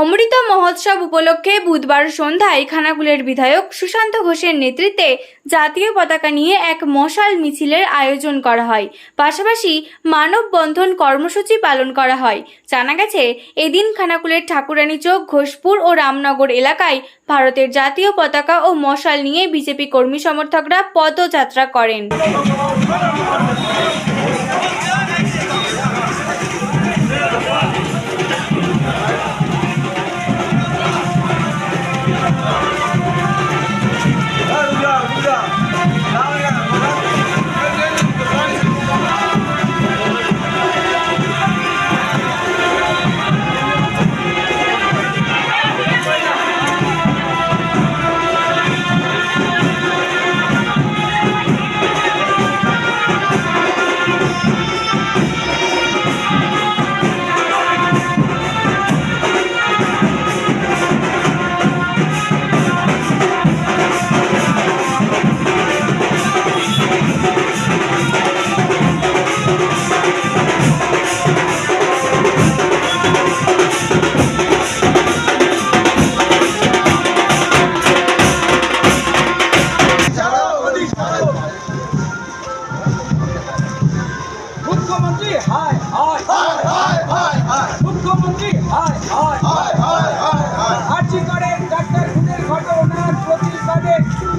অমৃত মহোৎসব উপলক্ষে বুধবার সন্ধ্যায় খানাকুলের বিধায়ক সুশান্ত ঘোষের নেতৃত্বে জাতীয় পতাকা নিয়ে এক মশাল মিছিলের আয়োজন করা হয়। পাশাপাশি মানববন্ধন কর্মসূচি পালন করা হয়। জানা গেছে, এদিন খানাকুলের ঠাকুরানী চোক, ঘোষপুর ও রামনগর এলাকায় ভারতের জাতীয় পতাকা ও মশাল নিয়ে বিজেপি কর্মী সমর্থকরা পদযাত্রা করেন। হায় হায় মুখ্যমন্ত্রী হায় হায়। আর্জি করে ডাক্তার খুনের ঘটনার প্রতিবাদে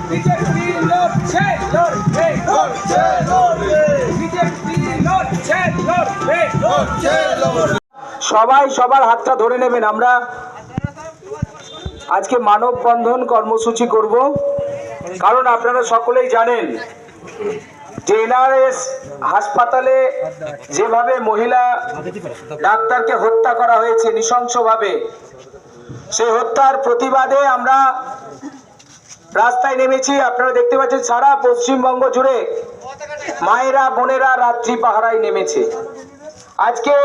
বিজেপি লড়ছে লড়বে বিজেপি লড়ছে লড়বে। সবাই সবার হাতটা ধরে নেবেন আমরা আজকে মানববন্ধন কর্মসূচি করব। কারণ আপনারা সকলেই জানেন যে হাসপাতালে যেভাবে মহিলা ডাক্তারকে হত্যা করা হয়েছে নৃশংসভাবে, সেই হত্যার প্রতিবাদে আমরা রাস্তায় নেমেছি। আপনারা দেখতে পাচ্ছেন সারা পশ্চিমবঙ্গ জুড়ে মায়েরা, বোনেরা রাত্রি পাহারায় নেমেছে। আজকে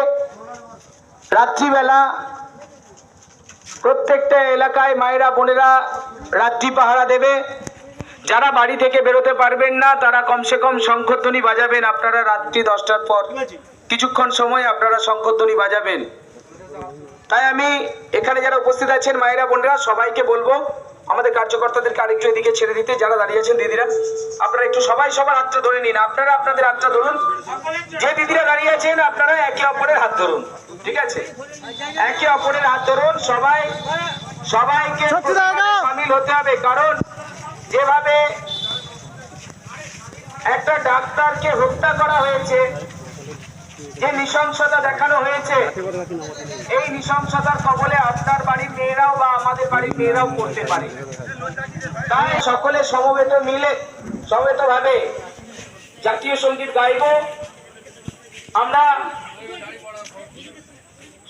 রাত্রিবেলা প্রত্যেকটা এলাকায় মায়েরা, বোনেরা রাত্রি পাহারা দেবে। যারা বাড়ি থেকে বেরোতে পারবেন না তারা কমসে কম শঙ্খধ্বনি বাজাবেন। আপনারা রাত্রি দশটার পর কিছুক্ষণ সময় আপনারা শঙ্খধ্বনি বাজাবেন। তাই আমি এখানে যারা উপস্থিত আছেন মায়েরা বোনেরা সবাইকে বলব আমাদের কার্যকর্তাদেরকে আরেকটু এদিকে ছেড়ে দিতে যারা দাঁড়িয়ে আছেন দিদিরা আপনারা একটু সবাই সবার হাতটা ধরে নিন। আপনারা আপনাদের হাতটা ধরুন। যে দিদিরা দাঁড়িয়ে আছেন আপনারা একে অপরের হাত ধরুন। ঠিক আছে? একে অপরের হাত ধরুন সবাই সবাইকে সামিল হতে হবে। কারণ যেভাবে একটা ডাক্তারকে হত্যা করা হয়েছে, যে নৃশংসতা দেখানো হয়েছে, এই নৃশংসতার কবলে আপনার বাড়ির মেয়েরাও বা আমাদের বাড়ির মেয়েরাও করতে পারে। তাই সকলে সমবেত মিলে সমবেত ভাবে জাতীয় সংগীত গাইব। আমরা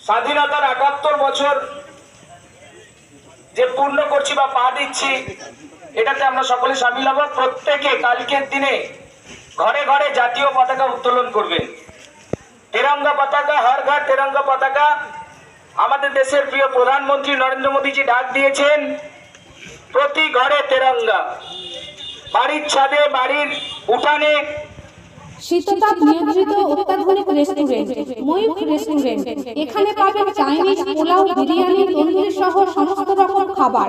স্বাধীনতার একাত্তর বছর যে পূর্ণ করছি বা পা দিচ্ছি এটাতে আমরা সকলে সামিল হব। প্রত্যেকে কালকের দিনে ঘরে ঘরে জাতীয় পতাকা উত্তোলন করবেন তেরঙ্গা পতাকা, হর ঘর তেরঙ্গা পতাকা। আমাদের দেশের প্রিয় প্রধানমন্ত্রী নরেন্দ্র মোদীজি ডাক দিয়েছেন, প্রতি ঘরে তেরঙ্গা। বাড়ির ছাদে, বাড়ির উঠানে। শীততাপ নিয়ন্ত্রিত অত্যাধুনিক রেস্টুরেন্ট, ময়ূখ রেস্টুরেন্ট। এখানে পাবেন চাইনিজ পোলাও, বিরিয়ানি, তন্দুরি সহ সমস্ত রকম খাবার।